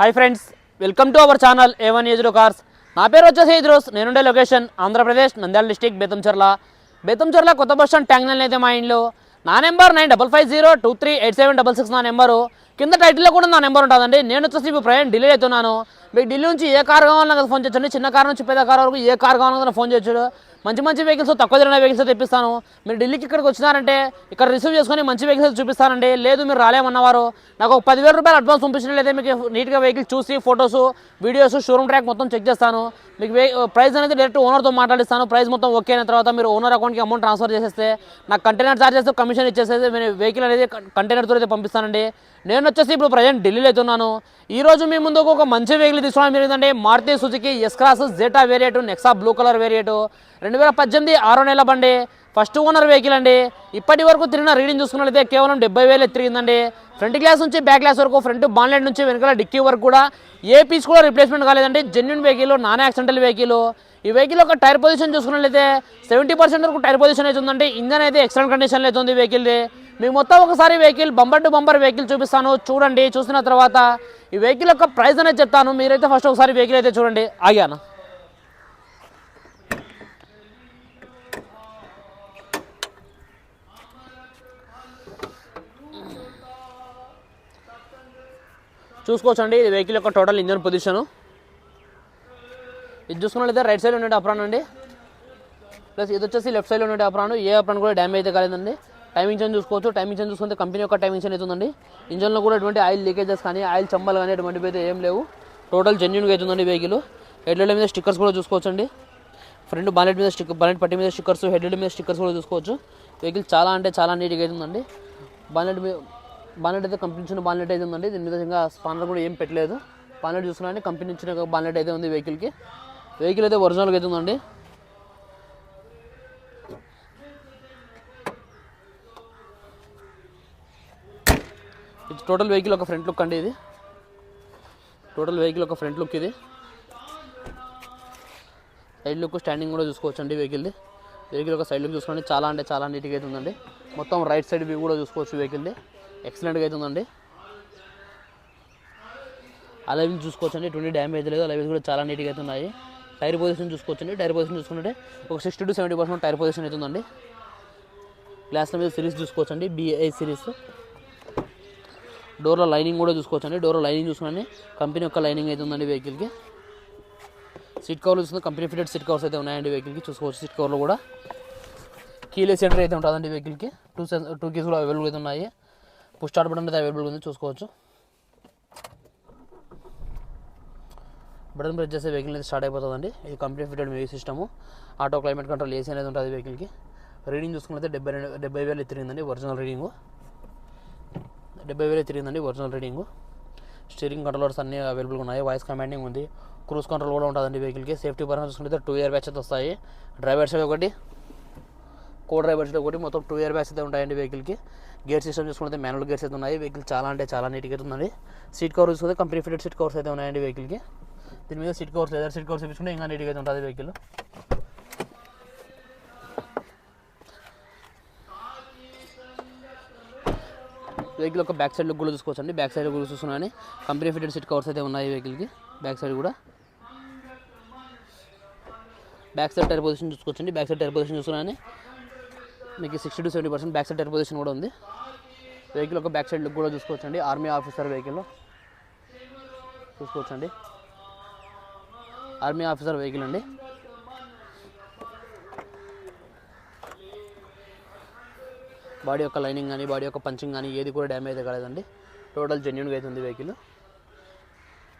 Hi friends welcome to our channel A one one ఏజ్రో cars నా పేరు వచ్చేసి ఇద్రోస్ నేనుండే లొకేషన్ ఆంధ్రప్రదేశ్ నంద్యాల డిస్టిక్ బేతంచెర్ల బేతంచెర్ల కొత్త బస్ స్టాండ్ ట్యాంక్ లైన్ అయితే మా ఇంట్లో నా number nine double five zero two three eight seven double six నా నెంబరు కింద టైటిల్లో కూడా నా నెంబర్ ఉంటుందండి. నేను వచ్చేసి ఇప్పుడు ప్రయాణం ఢిల్లీ అవుతున్నాను. మీకు ఢిల్లీ నుంచి ఏ కార్ కావాలన్నా ఫోన్ చేయొచ్చండి చిన్న కార్ నుంచి పెద్ద కార్ వరకు ఏ కార్ కావాలన్నా ఫోన్ చేయొచ్చు. మంచి మంచి వెహికల్స్ తక్కువ ధరన వెహికల్స్ తెప్పిస్తాను మీరు ఢిల్లీకి ఇక్కడికి వచ్చినారంటే ఇక్కడ రిసీవ్ చేసుకొని మంచి వెహికల్స్ చూపిస్తానండి. లేదు మీరు రాలేమన్నవారు. నాకు ఒక పదివేల రూపాయలు అడ్వాన్స్ పంపించినట్లయితే మీకు నీట్గా వెహికల్ చూసి ఫొటోస్ వీడియోస్ షోరూమ్ ట్రాక్ మొత్తం చెక్ చేస్తాను. మీకు ప్రైస్ uh, అనేది డైరెక్ట్ ఓనర్తో మాట్లాడిస్తాను. ప్రైస్ మొత్తం ఓకే అయిన తర్వాత మీరు ఓనర్ అకౌంట్కి అమౌంట్ ట్రాన్స్ఫర్ చేసేస్తే నాకు కంటైనర్ చార్జెస్ కమిషన్ ఇచ్చేస్తే నేను వెహికల్ అనేది కంటైనర్తో అయితే పంపిస్తానండి. నేను వచ్చేసి ఇప్పుడు ప్రజెంట్ ఢిల్లీలో అవుతున్నాను ఈరోజు మీ ముందుకు ఒక మంచి వెహికల్ తీసుకోవడం జరిగిందంటే Maruti Suzuki S cross zeta variant Nexa blue colour variant రెండు వేల పద్దెనిమిది ఆరో నెల బండి. ఫస్ట్ ఓనర్ వెహికల్ అండి. ఇప్పటి వరకు తిరిగిన రీడింగ్ చూసుకున్నట్లయితే కేవలం డెబ్బై వేలు తిరిగిందండి ఫ్రంట్ గ్లాస్ నుంచి బ్యాక్ గ్లాస్ వరకు ఫ్రంట్ బాన్లెట్ నుంచి వెనకాల డిక్కీ వరకు కూడా. ఏ పీస్ కూడా రిప్లేస్మెంట్ కాలేదండి. Genuine vehicle non accidental vehicle ఈ వెహికల్ ఒక టైర్ పొజిషన్ చూసుకున్నట్లయితే సెవెంటీ పర్సెంట్ వరకు టైర్ పొజిషన్ అయితే ఉందండి. ఇంజన్ అయితే ఎక్సలెంట్ కండిషన్లో అయితే ఉంది వెహికల్ది మీకు మొత్తం ఒకసారి vehicle bumper to bumper vehicle చూపిస్తాను. చూడండి చూసిన తర్వాత ఈ వెహికల్ యొక్క ప్రైస్ అనేది చెప్తాను. మీరైతే ఫస్ట్ ఒకసారి వెహికల్ అయితే చూడండి. ఆగాను. చూసుకోవచ్చండి ఇది వెహికల్ యొక్క టోటల్ ఇంజన్ పొజిషను ఇది చూసుకున్నట్లయితే రైట్ సైడ్ ఉండే అప్రాన్ అండి. ప్లస్ ఇది వచ్చేసి లెఫ్ట్ సైడ్లో ఉండే అప్రాన్. ఏ అప్రాన్ కూడా డ్యామేజ్ అయితే కాలేదండి. టైమింగ్ చేంజ్ చూసుకోవచ్చు. టైమింగ్ చేంజ్ చూసుకుంటే కంపెనీ యొక్క టైమింగ్ చేంజ్ అవుతుందండి. ఇంజన్లో కూడా ఎటువంటి ఆయిల్ లీకేజెస్ కానీ ఆయిల్ చంబలు కానీ ఎటువంటివి అయితే ఏం లేవు. టోటల్ జెన్యున్గా అవుతుందండి వెహికల్ హెడ్లైట్ మీద స్టిక్కర్స్ కూడా చూసుకోవచ్చండి. ఫ్రంట్ బాలెట్ మీద స్టిక్ బాలెట్ పట్టి మీద స్టిక్కర్స్ హెడ్లైట్ మీద స్టిక్కర్స్ కూడా చూసుకోవచ్చు. వెహికల్ చాలా అంటే చాలా నీట్గా అవుతుందండి. బాలెట్ మీద బాలెట్ అయితే కంపెనీ ఇచ్చిన బాలెట్ అయితే ఉందండి. దీని మీద ఇంకా స్పానర్ కూడా ఏం పెట్టలేదు. బాలెట్ చూసుకున్నా కంపెనీ ఇచ్చిన బాలెట్ అయితే ఉంది వెహికల్కి వెహికల్ అయితే ఒరిజినల్గా అయితే టోటల్ వెహికల్ ఒక ఫ్రంట్ లుక్ అండి ఇది. టోటల్ వెహికల్ ఒక ఫ్రంట్ లుక్ ఇది. సైడ్ లుక్ స్టాండింగ్ కూడా చూసుకోవచ్చు అండి వెహికల్ది వెహికల్ ఒక సైడ్ లుక్ చూసుకోండి. చాలా అంటే చాలా నీట్గా అయితే ఉందండి. మొత్తం రైట్ సైడ్ వ్యూ కూడా చూసుకోవచ్చు వెహికల్ది ఎక్సలెంట్గా అయితే ఉందండి. అలవింగ్ చూసుకోవచ్చు అండి ఎటువంటి డ్యామేజ్ లేదు. అలా కూడా చాలా నీట్గా అయితే ఉన్నాయి. టైర్ పొజిషన్ చూసుకోవచ్చు అండి టైర్ పొజిషన్ చూసుకుంటే ఒక sixty to seventy percent tyre position అవుతుందండి గ్లాస్ల మీద సిరీస్ చూసుకోవచ్చు అండి బిఐ సిరీస్ డోర్లో లైనింగ్ కూడా చూసుకోవచ్చు అండి డోర్లో లైనింగ్ చూసుకుని కంపెనీ యొక్క లైనింగ్ అయితే ఉందండి వెహికల్కి. సీట్ కవర్లు చూసుకుంటే కంపెనీ ఫిటెడ్ సీట్ కవర్స్ అయితే ఉన్నాయండి వెహికల్కి. చూసుకోవచ్చు సీట్ కవర్లు కూడా. కీలెస్ సెంటర్ అయితే ఉంటుందండి వెహికల్కి. టూ టూ కీస్ కూడా అవైలబుల్ అయితే ఉన్నాయి. పుష్ స్టార్ట్ బటన్ అయితే అవైలబుల్ ఉంది చూసుకోవచ్చు. బటన్ ప్రెస్ చేస్తే వెహికల్ అయితే స్టార్ట్ అయిపోతుందండి. ఇది complete fitted music system. Auto climate control AC అనేది ఉంటుంది వెహికల్కి. రీడింగ్ చూసుకుంటే డెబ్బై రెండు డెబ్బై వేలు తిరిగిందండి ఒరిజినల్ రీడింగు డెబ్బై వేలే తిరిగిందండి ఒరిజినల్ రీడింగ్. స్టీరింగ్ కంట్రోలర్స్ అన్నీ అవైలబుల్గా ఉన్నాయి. వాయిస్ కమాండింగ్ ఉంది. క్రూజ్ కంట్రోల్ కూడా ఉంటుందండి వెహికల్కి. సేఫ్టీ పరంగా చూసుకుంటే టూ ఇయర్ బ్యాచ్ అయితే వస్తాయి. డ్రైవర్ సైడ్ ఒకటి కో డ్రైవర్ సైడ్ ఒకటి మొత్తం టూ ఇయర్ బ్యాచ్ అయితే ఉంటాయండి వెహికల్కి. గేర్ సిస్టమ్ చూసుకుంటే మ్యానువల్ గేర్స్ అయితే ఉన్నాయి. వెహికల్ చాలా అంటే చాలా నీట్గా అయితే ఉందండి. సీట్ కవర్ చూసుకుంటే కంపెనీ ఫిటెడ్ సీట్ కవర్స్ అయితే ఉన్నాయండి వెహికల్కి. దీని మీద seat covers leather seat covers చూసుకుంటే ఇంకా నీట్గా అయితే ఉంటుంది వెహికల్. వెహికల్ ఒక బ్యాక్ సైడ్ లుక్ కూడా చూసుకోవచ్చు అండి బ్యాక్ సైడ్ కూడా చూస్తున్నాను. కంపెనీ ఫిటెడ్ సీట్ కవర్స్ అయితే ఉన్నాయి వెహికల్కి. బ్యాక్ సైడ్ కూడా. బ్యాక్ సైడ్ టైర్ పొజిషన్ చూసుకోవచ్చండి. బ్యాక్ సైడ్ టైర్ పొజిషన్ చూస్తున్నాను. మీకు sixty to seventy percent back side tyre position కూడా ఉంది. వెహికల్ ఒక బ్యాక్ సైడ్ లుక్ కూడా చూసుకోవచ్చండి. ఆర్మీ ఆఫీసర్ వెహికల్ చూసుకోవచ్చండి. ఆర్మీ ఆఫీసర్ వెహికల్ అండి. బాడీ యొక్క లైనింగ్ కానీ బాడీ యొక్క పంచింగ్ కానీ ఏది కూడా డ్యామేజ్ కాలేదండి. టోటల్ జెన్యున్గా అవుతుంది వెహికల్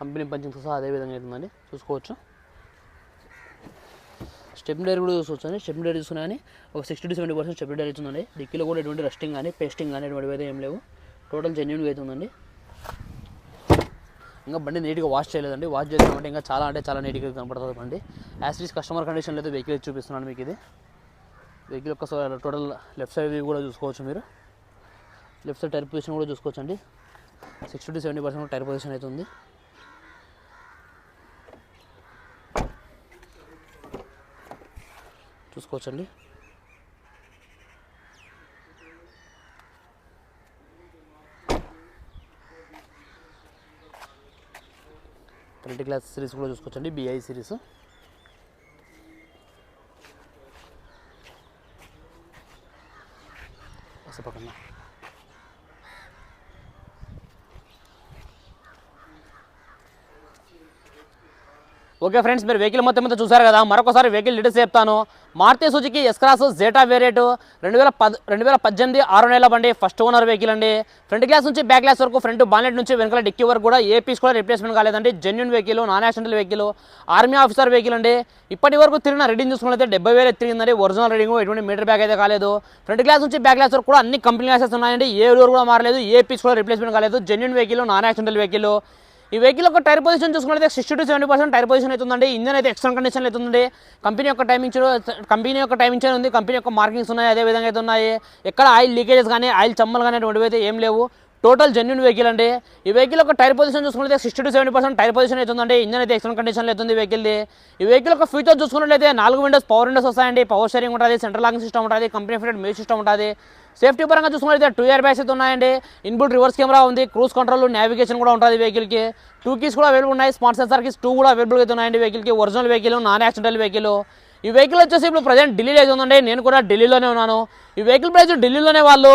కంపెనీ పంచింగ్తో సహా అదే విధంగా అవుతుందండి. చూసుకోవచ్చు. స్టెప్ డైర్ కూడా చూసుకోవచ్చు అండి స్టెప్ డైర్ చూసుకున్నా కానీ ఒక sixty to seventy percent step tyre అవుతుందండి. డిక్కీలో కూడా ఎటువంటి రస్టింగ్ కానీ పేస్టింగ్ కానీ ఎటువంటి అయితే ఏం లేవు. టోటల్ జెన్యున్గా అవుతుందండి. ఇంకా బండి నీట్గా వాష్ చేయలేదండి. వాష్ చేసినామంటే ఇంకా చాలా అంటే చాలా నీట్గా కనపడుతుంది బండి. యాజ్ కస్టమర్ కండిషన్లో అయితే వెహికల్ చూపిస్తున్నాను మీకు ఇది. వెహికల్ యొక్క టోటల్ లెఫ్ట్ సైడ్ వ్యూ కూడా చూసుకోవచ్చు మీరు. లెఫ్ట్ సైడ్ టైర్ పొజిషన్ కూడా చూసుకోవచ్చు అండి sixty to seventy percent tyre position అయితే ఉంది. చూసుకోవచ్చండి. ట్వంటీ క్లాస్ సిరీస్ కూడా చూసుకోవచ్చండి BI series. pasa para. Okay friends మీరు వెహికల్ మొత్తం మీద చూసారు కదా మరొకసారి వెహికల్ డీటెయిల్స్ చెప్తాను. Maruti Suzuki S cross zeta variant రెండు వేల పద్ రెండు వేల పద్దెనిమిది ఆరు నెలల బండి ఫస్ట్ ఓనర్ వెహికల్ అండి. ఫ్రంట్ గ్లాస్ నుంచి బ్యాక్ గ్లాస్ వరకు ఫ్రంట్ బానెట్ నుంచి వెనకాల డిక్కీ వరకు కూడా ఏ పీస్ కూడా రిప్లేస్మెంట్ కాలేదండి. Genuine vehicle non accidental vehicle army officer vehicle అండి. ఇప్పటి వరకు తిరిగిన రీడింగ్ చూసుకున్నట్లయితే డెబ్బై వేలు తిరిగిందండి. ఒరిజినల్ రీడింగ్ ఎటువంటి మీటర్ బ్యాగ్ అయితే కాలేదు. ఫ్రంట్ గ్లాస్ నుంచి బ్యాక్ గ్లాస్ వరకు కూడా అన్ని కంపెనీ గ్లాసెస్ ఉన్నాయండి. ఏ డోర్ కూడా మారలేదు ఏ పీస్ కూడా రిప్లేస్మెంట్ కాలేదు. Genuine vehicle non accidental vehicle ఈ వెహికల్ యొక్క టైర్ పొజిషన్ చూసుకుంటే sixty to seventy percent tyre position అవుతుందండి ఇంజన్ అయితే ఎక్స్ట్రా కండిషన్ అవుతుంది కంపెనీ యొక్క టైమింగ్ కంపెనీ యొక్క టైమింగ్ ఉంది కంపెనీ యొక్క మార్కింగ్స్ ఉన్నాయి అదే విధంగా అయితే ఉన్నాయి. ఎక్కడ ఆయిల్ లీకేజెస్ కానీ ఆయిల్ చమ్మలు కానీ అటువంటివి అయితే ఏం లేవు. టోటల్ జెన్యున్ వెహికల్ అండి. ఈ వెహికల్ ఒక టైర్ పొజిషన్ చూసుకుంటే sixty to seventy percent tyre position అవుతుందండి. ఇంజన్ అయితే ఎక్సలెంట్ కండిషన్లో అవుతుంది వెహికల్ది ఈ వెహికల్ ఒక ఫీచర్ చూసుకున్నట్లయితే నాలుగు విండోస్ పవర్ విండోస్ వస్తాయండి. పవర్ షేరింగ్ ఉంటుంది సెంట్రల్ లాకింగ్ సిస్టమ్ ఉంటుంది కంపెనీ ఫిటెడ్ మ్యూజిక్ సిస్టమ్ ఉంటుంది. సేఫ్టీ పరంగా చూసుకున్నట్లయితే టూ ఇయర్ బ్యాగ్స్ అయితే ఉన్నాయండి. ఇన్బుల్ రివర్స్ కెమెరా ఉంది. క్రూజ్ కంట్రోల్ నావిగేషన్ కూడా ఉంటుంది వెహికల్కి టూ కీస్ కూడా అవైలబుల్ ఉన్నాయి. స్మార్ట్ సెన్సార్ కీస్ టూ కూడా అవైలబుల్ అయితే ఉన్నాయండి వెహికల్కి original vehicle non accidental vehicle ఈ వెహికల్ వచ్చేసి ఇప్పుడు ప్రజెంట్ ఢిల్లీలో అయితే ఉందండి. నేను కూడా ఢిల్లీలోనే ఉన్నాను. ఈ వెహికల్ ప్రైస్ ఢిల్లీలోనే వాళ్ళు